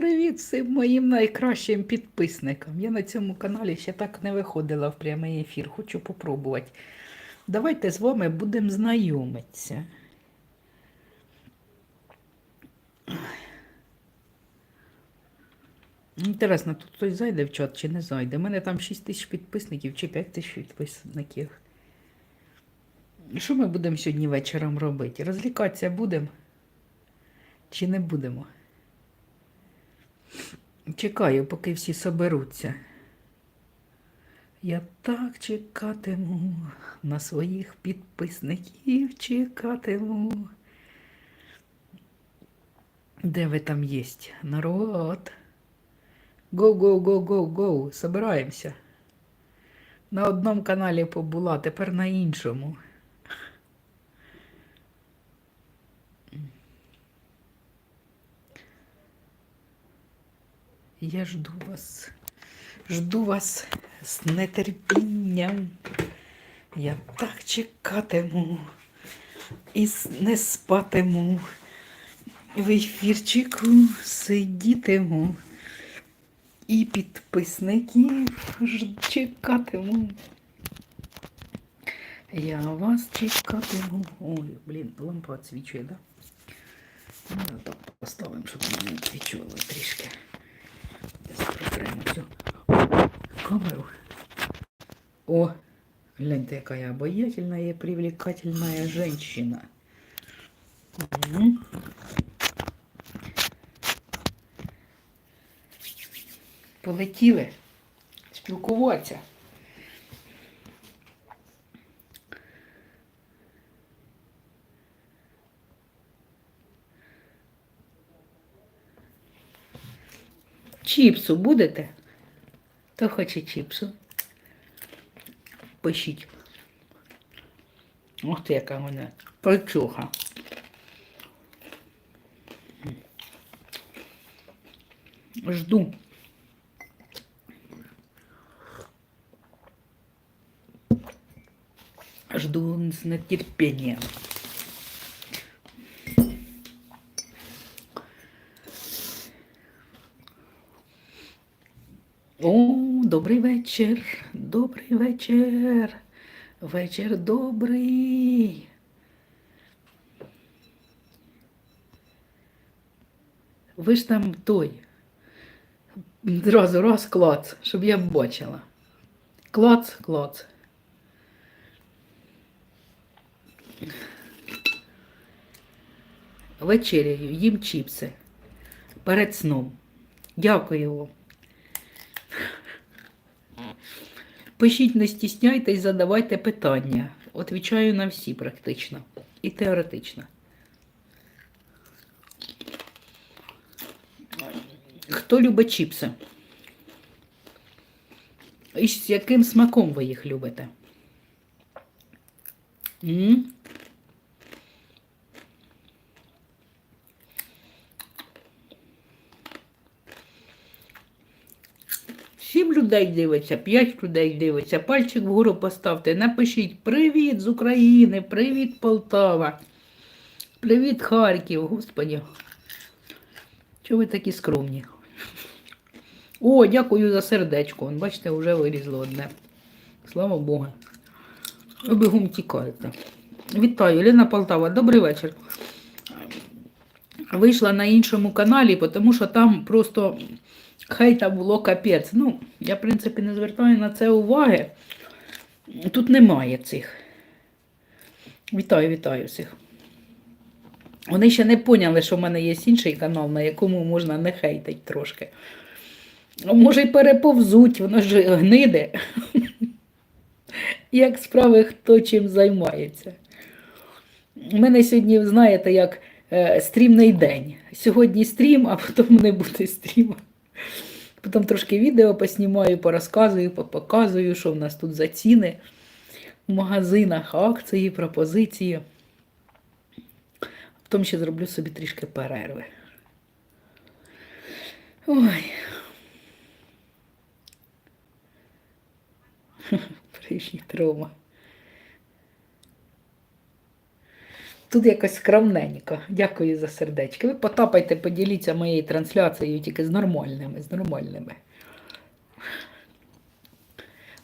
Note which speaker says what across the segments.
Speaker 1: Привіт всім моїм найкращим підписникам. Я на цьому каналі ще так не виходила в прямий ефір, хочу попробувати. Давайте з вами будемо знайомитися. Інтересно, тут хтось зайде в чат чи не зайде. У мене там 6 тисяч підписників чи 5 тисяч підписників. Що ми будемо сьогодні вечором робити? Розлікатися будемо чи не будемо? Чекаю, поки всі соберуться. Я так чекатиму на своїх підписників чекатиму. Де ви там єсть? Народ? Го, го, го, го, го. Собираємося. На одному каналі побула, тепер на іншому. Я жду вас. Жду вас з нетерпінням. Я так чекатиму і не спатиму. В ефірчику сидітиму. І підписників чекатиму. Я вас чекатиму. Ой, блін, лампа відсвічує, да? Ну, так поставимо, щоб вона не відсвічувала трішки. Зараз прикриємо цю камеру. О, гляньте, яка я обаятельная и привлекательная женщина. Угу. Полетіли спілкуватися. Чіпсу будете? Хто хоче чіпсу? Пишіть. Ух ти, яка в мене пальчуха. Жду. Жду с нетерпением. О, добрий вечір, добрий вечір. Вечір добрий. Ви ж там той. Зразу раз клац, щоб я бачила. Клац, клац. Вечеряю, їм чіпси. Перед сном. Дякую вам. Пишіть, не стісняйтесь, задавайте питання. Отвічаю на всі практично. І теоретично. Хто любить чіпси? І з яким смаком ви їх любите? М? Сім людей дивиться, п'ять людей дивиться. Пальчик вгору поставте. Напишіть Привіт з України, привіт Полтава, привіт Харків, Господі. Чого ви такі скромні? О, дякую за сердечко. Вон, Бачите, вже вилізло одне. Слава Богу. Ви бігом тікаєте. Вітаю, Ліна Полтава, добрий вечір. Вийшла на іншому каналі, тому що там просто хейта було капець. Ну, я, в принципі, не звертаю на це уваги. Тут немає цих. Вітаю, вітаю всіх. Вони ще не поняли, що в мене є інший канал, на якому можна не хейтить трошки. А Може, й переповзуть, воно ж гниде. Як справи, хто чим займається. У мене сьогодні, знаєте, як е, стрімний день. Сьогодні стрім, а потім не буде стріму. Потім трошки відео поснімаю, порозказую, показую, що в нас тут за ціни в магазинах, акції, пропозиції. Потім ще зроблю собі трішки перерви. Ой. Привіт, Рома. Тут якось скромненько. Дякую за сердечки. Ви потапайте, поділіться моєю трансляцією тільки з нормальними, з нормальними.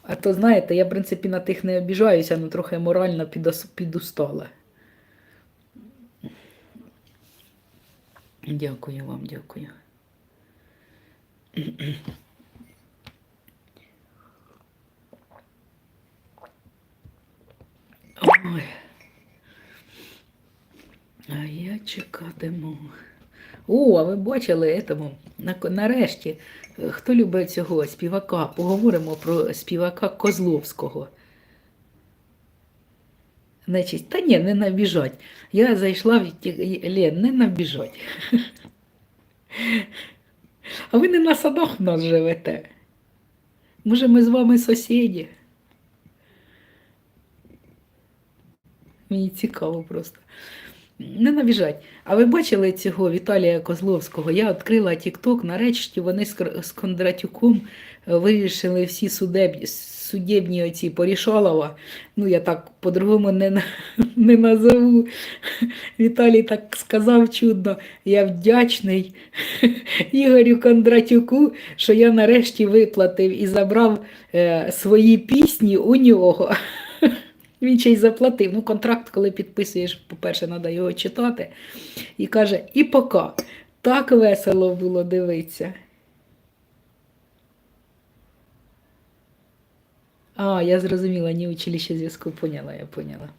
Speaker 1: А то, знаєте, я, в принципі, на тих не обіжаюся, але трохи морально підустала. Дякую вам, дякую. Ой. А я чекатиму. О, а ви бачили етому? Нарешті, е, хто любить цього співака? Поговоримо про співака Козловського. Значить, та ні, не набіжать. Я зайшла в Лен, не набіжать. А ви не на садах в нас живете. Може, ми з вами сусіді? Мені цікаво просто. Не набіжать. А ви бачили цього Віталія Козловського? Я відкрила TikTok, нарешті вони з Кондратюком е, вирішили всі судебні, судебні оці порішалова. Ну, я так по-другому не, не назову. Віталій так сказав чудно. Я вдячний Ігорю Кондратюку, що я нарешті виплатив і забрав е, свої пісні у нього. Він ще й заплатив. Ну, контракт, коли підписуєш, по-перше, треба його читати. І каже, і пока. Так весело було дивитися. А, я зрозуміла, ні училище зв'язку поняла, я поняла.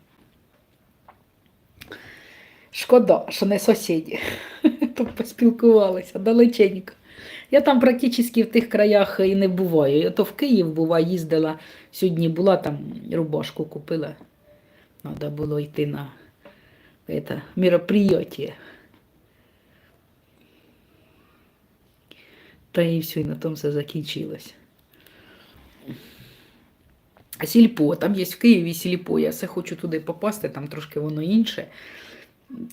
Speaker 1: Шкода, що не сусіді. То поспілкувалися далеченько. Я там практично в тих краях і не буваю. Я то в Київ бува, їздила. Сьогодні була там рубашку купила. Треба було йти на это, мероприятие. Та і все, і на тому все закінчилось. Сільпо, там є в Києві сільпо. Я все хочу туди попасти, там трошки воно інше.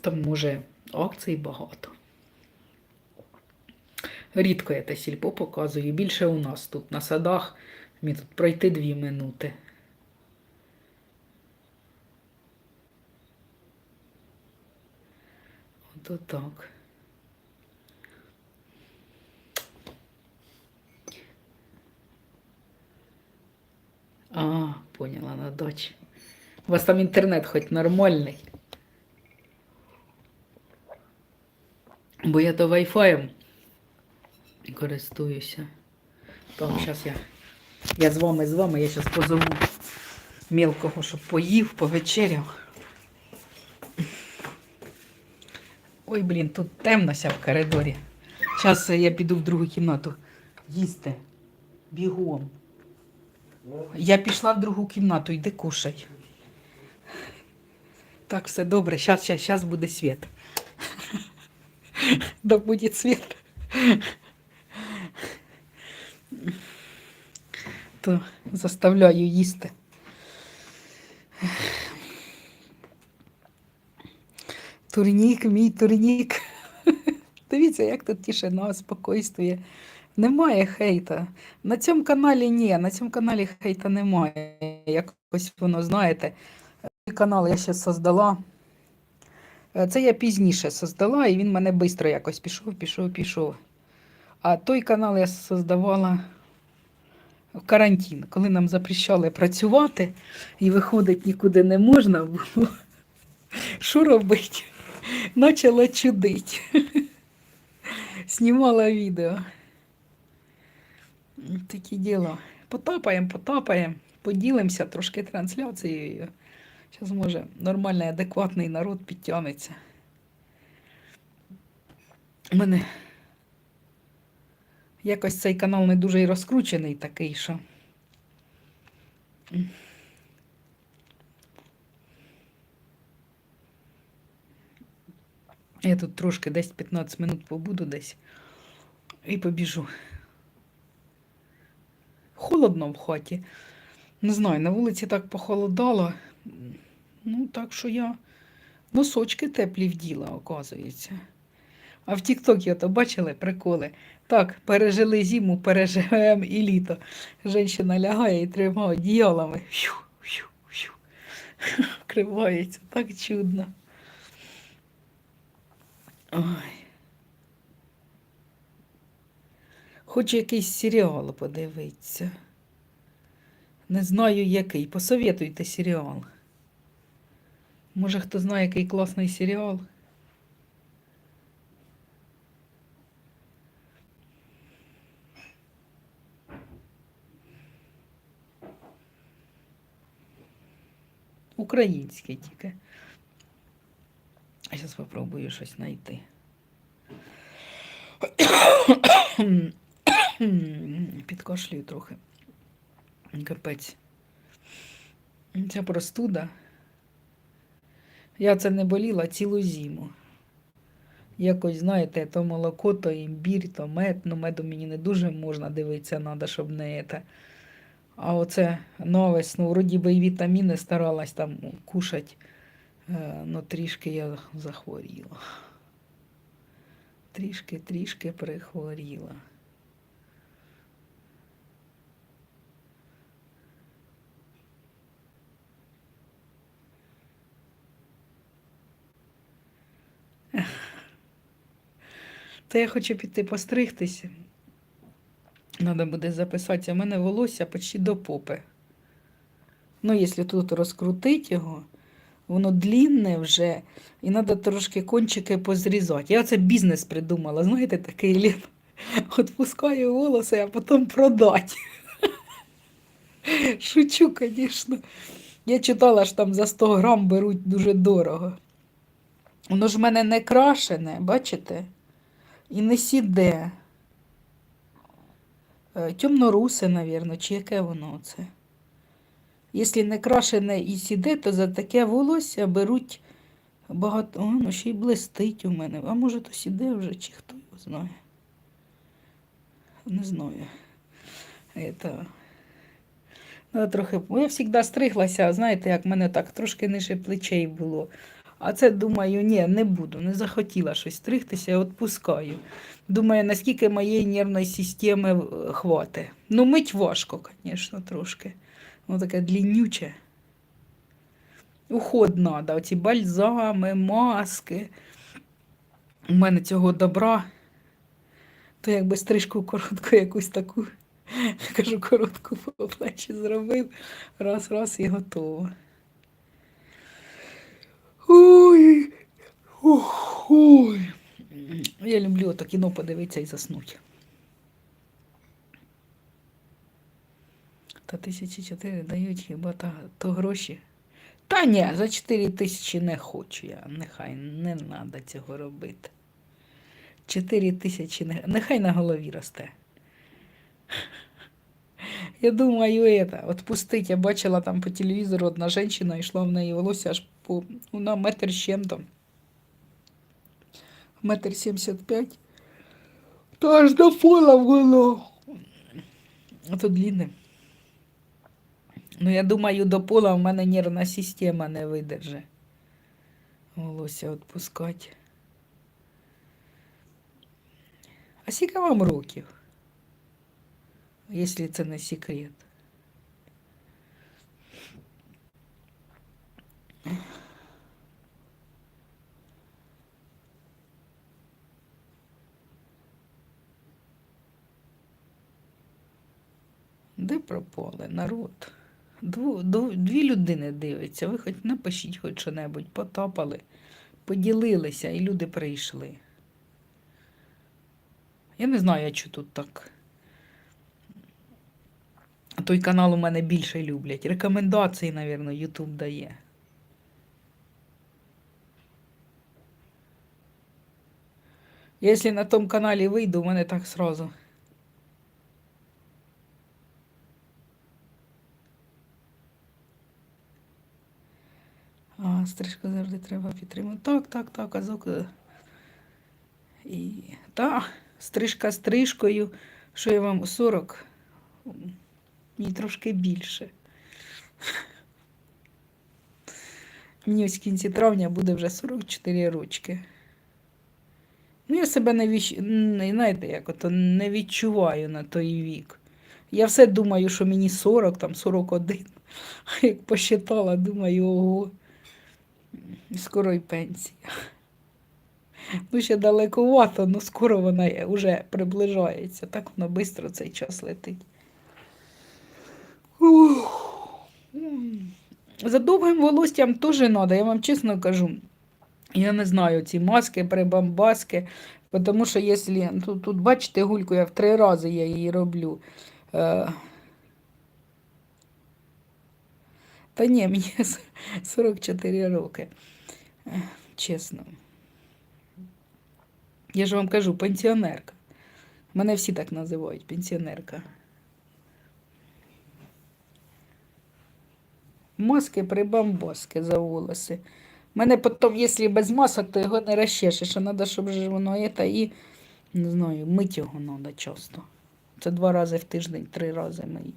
Speaker 1: Там, може, акцій багато. Рідко я те сільпо показую. Більше у нас тут на садах. Мені тут пройти дві минути. Ото так. А, поняла, на дачі. У вас там інтернет хоч нормальний. Бо я то вайфаєм користуюся. Так, зараз я. Я з вами, з вами, я зараз позову мілкого, щоб поїв, повечеряв. Ой, блін, тут темнося в коридорі. Зараз я піду в другу кімнату їсти. Бігом. Я пішла в другу кімнату, йди кушай. Так, все добре, зараз, буде світ. Да буде світ. То заставляю їсти. Турнік, мій турнік. Дивіться, як тут тишина, спокойствує. Немає хейта. На цьому каналі ні, на цьому каналі хейта немає. Якось воно, знаєте, канал я ще создала. Е, Це я пізніше создала, і він мене швидко якось пішов, пішов, пішов. А той канал я создавала в карантин, коли нам запрещали працювати і виходити нікуди не можна було. Що робити? Почала чудить. Знімала відео. Такі діла. Потапаємо, потапаємо, поділимося трошки трансляцією. Зараз, може, нормальний, адекватний народ підтягнеться. У мене якось цей канал не дуже і розкручений такий, що. Я тут трошки десь 15 минут побуду десь і побіжу. Холодно в хаті. Не знаю, на вулиці так похолодало. Ну, так що я носочки теплі вділа, оказується. А в Тік-Токі ото бачили приколи. Так, пережили зиму, переживемо і літо. Женщина лягає і тримає одіялами. Вкривається так чудно. Ой. Хочу якийсь серіал подивитися. Не знаю який. Посоветуйте серіал. Може, хто знає, який класний серіал. Українське тільки. Зараз спробую щось знайти. Підкашлюю трохи. Капець. Ця простуда. Я це не боліла цілу зиму. Якось, знаєте, то молоко, то імбір, то мед. Ну, меду мені не дуже можна дивитися, треба, щоб не це. А оце навесну, вроді би і вітаміни старалась там кушати. Е, Ну, трішки я захворіла. Трішки, трішки прихворіла. Та я хочу піти постригтися. Треба буде записатися. У мене волосся почти до попи. Ну, якщо тут розкрутити його, воно длінне вже, і треба трошки кончики позрізати. Я це бізнес придумала, знаєте, такий лін. Отпускаю волоси, а потім продати. Шучу, звісно. Я читала, що там за 100 грам беруть дуже дорого. Воно ж в мене не крашене, бачите? І не сіде. Е, Темнорусе, мабуть, чи яке воно це? Якщо не крашене і сіде, то за таке волосся беруть багато. О, ну ще й блистить у мене. А може то сіде вже, чи хто його знає. Не знаю. Это... Ну, трохи... Я завжди стриглася, знаєте, як в мене так трошки нижче плечей було. А це думаю, ні, не буду, не захотіла щось стригтися, відпускаю. Думаю, наскільки моєї нервної системи е, хватить. Ну, мить важко, звісно, трошки. Воно таке длиннюче. Уход треба, оці бальзами, маски. У мене цього добра. То якби стрижку коротку якусь таку, кажу, коротку по плечі зробив. Раз, раз і готово. Ой. Ох, ой. Я люблю ото кіно подивитися і заснути. Та тисячі чотири дають хіба та, то гроші. Та ні, за 4 тисячі не хочу я. Нехай не треба цього робити. 4 тисячі не... нехай на голові росте. Я думаю, это, отпустить. Я бачила там по телевізору одна жінка йшла в неї волосся аж по ну, на метр з чим-то. Метр сімдесят п'ять. То аж до пола було. А то длинне. Ну, я думаю, до пола в мене нервна система не видержи. Волосся відпускати. А скільки вам років? Якщо це не секрет. Де пропали народ? Дві людини дивляться. Ви хоч напишіть хоч що-небудь, потапали, поділилися, і люди прийшли. Я не знаю, що тут так. Той канал у мене більше люблять. Рекомендації, мабуть, YouTube дає. Якщо на тому каналі вийду, у мене так сразу. А, стрижку завжди треба підтримати. Так, так, так, казок. І та, стрижка стрижкою, що я вам 40, мені трошки більше. Мені ось в кінці травня буде вже 44 рочки. Ну, я себе не не знаєте, як ото не відчуваю на той вік. Я все думаю, що мені 40, там 41. Як посчитала, думаю, ого, скоро й пенсія. Ну, ще далекувато, ну скоро вона вже приближається. Так воно швидко цей час летить. Ух. За довгим волоссям теж треба, я вам чесно кажу. Я не знаю ці маски, прибамбаски, тому що якщо тут, тут бачите, гульку я в три рази я її роблю. Е, Та ні, мені 44 роки. Е, Чесно. Я ж вам кажу, пенсіонерка. Мене всі так називають, пенсіонерка. Маски прибамбаски за волоси. Мене потім, якщо без масок, то його не розчешеш. А треба, щоб воно це і, не знаю, мить його треба часто. Це два рази в тиждень, три рази мий.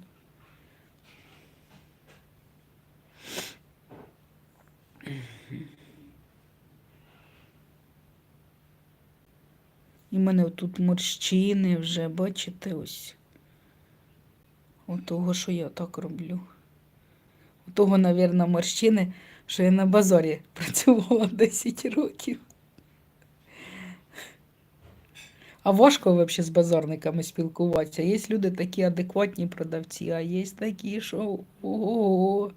Speaker 1: І в мене тут морщини вже, бачите, ось. От того, що я так роблю. У того, мабуть, морщини, що я на базарі працювала 10 років. А важко взагалі з базарниками спілкуватися. Є люди такі адекватні продавці, а є такі, що ого.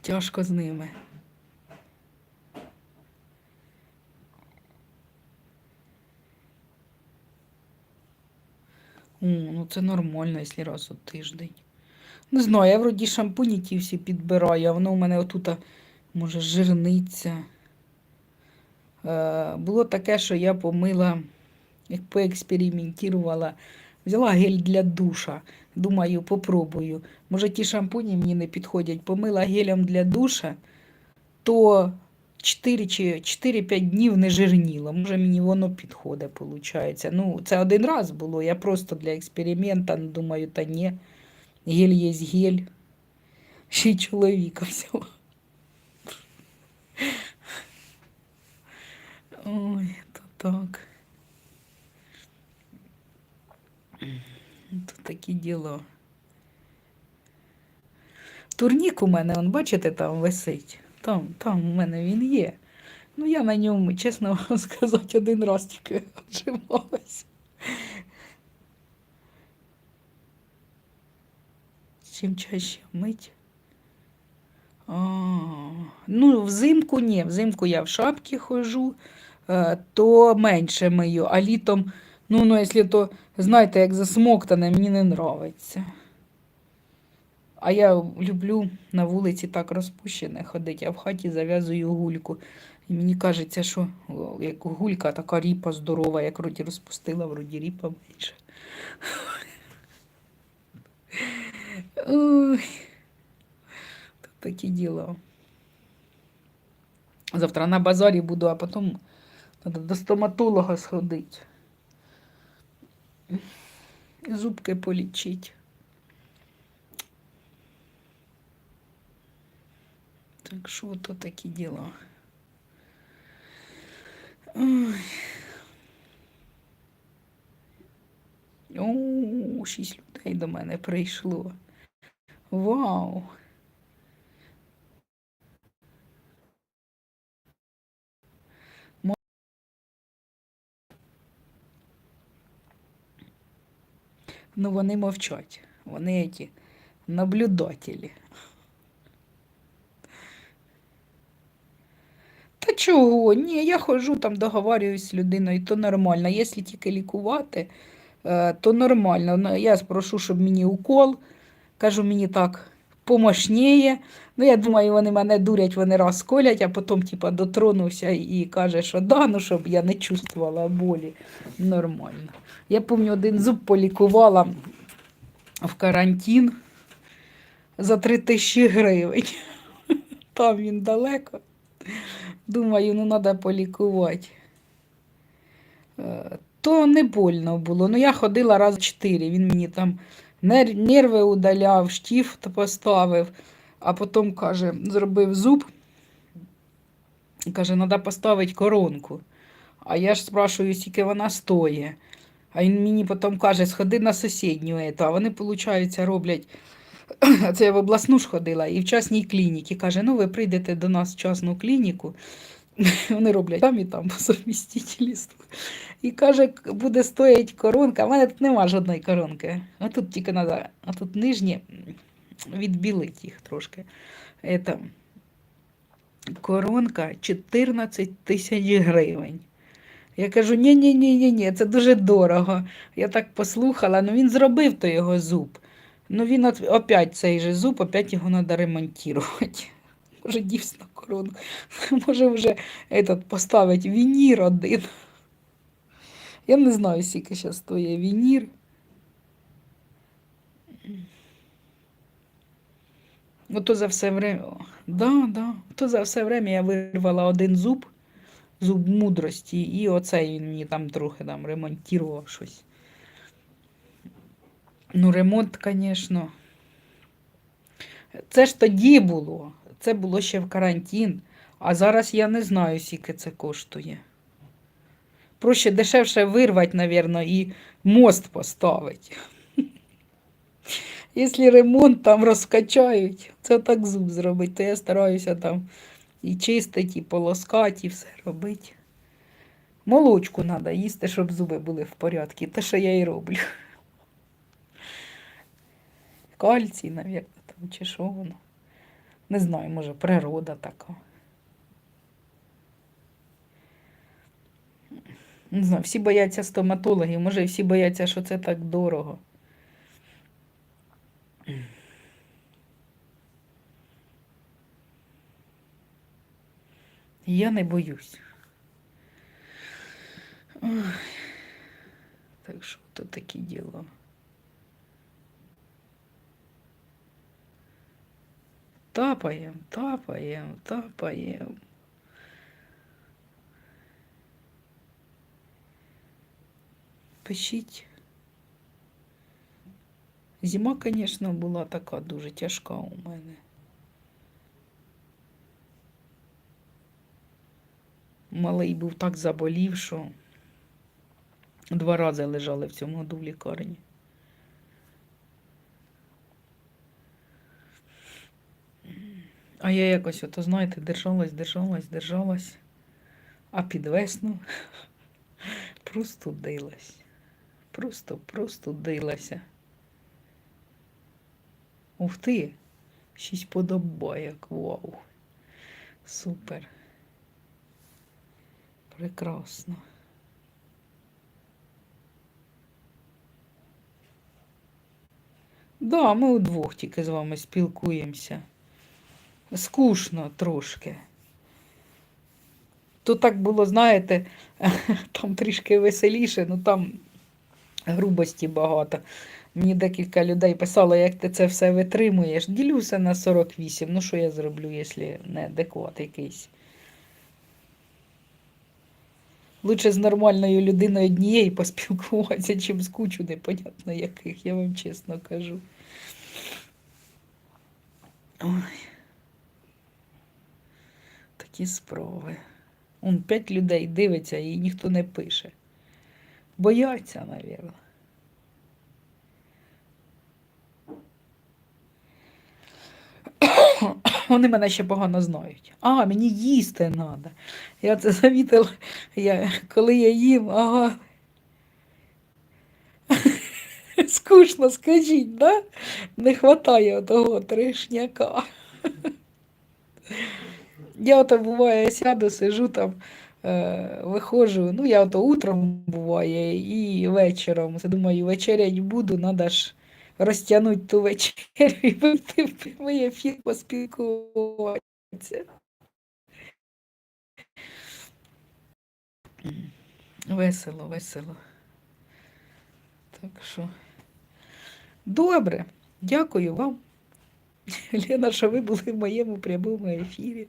Speaker 1: Тяжко з ними. О, ну це нормально, якщо раз у тиждень. Не знаю, я вроді шампуні ті всі підбираю, а воно у мене отут, може, жирниця. Е, було таке, що я помила, як поекспериментувала, взяла гель для душа. Думаю, попробую. Може, ті шампуні мені не підходять. Помила гелем для душа, то 4 чи 4-5 днів не жирніло. Може, мені воно підходить, виходить. Ну, це один раз було. Я просто для експеримента ну, думаю, та ні. Гель є гель. Ще й чоловіка взяла. Ой, то так. То такі діла. Турнік у мене, он, бачите, там висить. Там, там у мене він є. Ну, я на ньому, чесно вам сказати, один раз тільки отжималась. Чим чаще мить? А, ну, взимку ні, взимку я в шапці ходжу, е, то менше мию, а літом, ну, ну, якщо то, знаєте, як засмоктане, мені не подобається. А я люблю на вулиці так розпущене ходити, а в хаті зав'язую гульку. І мені кажеться, що як гулька така ріпа здорова, як вроді розпустила, вроді ріпа менше. Ой, то такі діла. Завтра на базарі буду, а потім треба до стоматолога сходити. Зубки полічити. Так що то такі діла. Ой. О, шість людей до мене прийшло. Вау! Ну, вони мовчать. Вони ті наблюдателі. Та чого? Ні, я ходжу там, договарююсь з людиною, то нормально. Якщо тільки лікувати, е, то нормально. Ну, Я спрошу, щоб мені укол. Кажу, мені так помощніє. Ну, я думаю, вони мене дурять, вони раз колять, а потім типа, дотронувся і каже, що да, ну, щоб я не чувствувала болі. Нормально. Я пам'ятаю, один зуб полікувала в карантин за 3 тисячі гривень. Там він далеко. Думаю, ну треба полікувати. Е, То не больно було. Ну, я ходила раз чотири. Він мені там нерви удаляв, штіфт поставив, а потім каже, зробив зуб. Каже, треба поставити коронку. А я ж спрашую, скільки вона стоїть. А він мені потім каже, сходи на сусідню. ету. А вони, виходить, роблять. Це я в обласну ж ходила і в частній клініці. Каже, ну ви прийдете до нас в частну клініку, Вони роблять там і там по совмістительству. І каже, буде стоїть коронка. В мене тут нема жодної коронки. А тут тільки треба, а тут нижні відбілити їх трошки. Это, коронка 14 тисяч гривень. Я кажу, ні ні ні ні ні це дуже дорого. Я так послухала, ну він зробив то його зуб. Ну він опять цей же зуб, опять його треба ремонтувати. Може, дійсно коронку. Може вже этот, поставити вінір один. Я не знаю, скільки зараз стоїть вінір. Ото за все время. Да, да. То за все время я вирвала один зуб, зуб мудрості, і оцей він мені там трохи там ремонтував щось. Ну, ремонт, звісно. Це ж тоді було. Це було ще в карантин. А зараз я не знаю, скільки це коштує. Проще дешевше вирвати, мабуть, і мост поставити. Якщо ремонт там розкачають, це так зуб зробити, то я стараюся там і чистити, і полоскати, і все робити. Молочку треба їсти, щоб зуби були в порядку. Те, що я і роблю. Кальцій, мабуть, там, чи що воно. Не знаю, може, природа така. Не знаю, всі бояться стоматологів, може, і всі бояться, що це так дорого. Я не боюсь. Ой. Так що то такі діла. Тапаємо, тапаємо, тапаємо. Пишіть. Зима, звісно, була така дуже тяжка у мене. Малий був так заболів, що два рази лежали в цьому году в лікарні. А я якось, ото, знаєте, держалась, держалась, держалась, а під весну простудилась. Просто простудилася. Ух ти! Шість подобайок. Вау. Супер. Прекрасно. Да, ми удвох тільки з вами спілкуємося. Скучно трошки. То так було, знаєте, там трішки веселіше, ну там грубості багато. Мені декілька людей писало, як ти це все витримуєш. Ділюся на 48. Ну, що я зроблю, якщо не адекват якийсь. Лучше з нормальною людиною однією поспілкуватися, чим з кучу непонятно яких, я вам чесно кажу. Ой. Такі справи. Он п'ять людей дивиться і ніхто не пише. Бояться, мабуть. Вони мене ще погано знають. А, мені їсти треба. Я це замітила, я, коли я їм, ага. Скучно, скажіть, да? Не вистачає того трешняка. Я ото буває, сяду, сижу там, е, виходжу. Ну, я ото утром буває і вечором. Це думаю, вечерять буду, треба ж розтягнути ту вечерю і вийти в прямий ефір поспілкуватися. Весело, весело. Так що. Добре, дякую вам. Лена, що ви були в моєму прямому ефірі,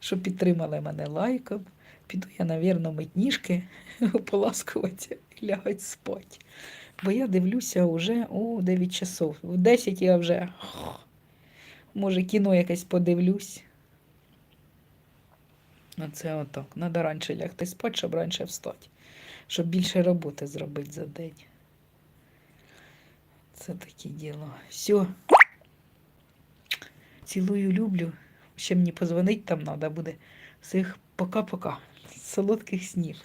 Speaker 1: що підтримали мене лайком. Піду я, навірно, мить ніжки, поласкуватися і лягать спати. Бо я дивлюся вже о 9 часов. В 10 я вже може кіно якесь подивлюсь. Оце отак. Надо раніше лягти спати, щоб раніше встати. Щоб більше роботи зробити за день. Це такі діла. Все. Цілую, люблю. Ще мені позвонить там треба буде. Всіх Пока-пока. Солодких снів.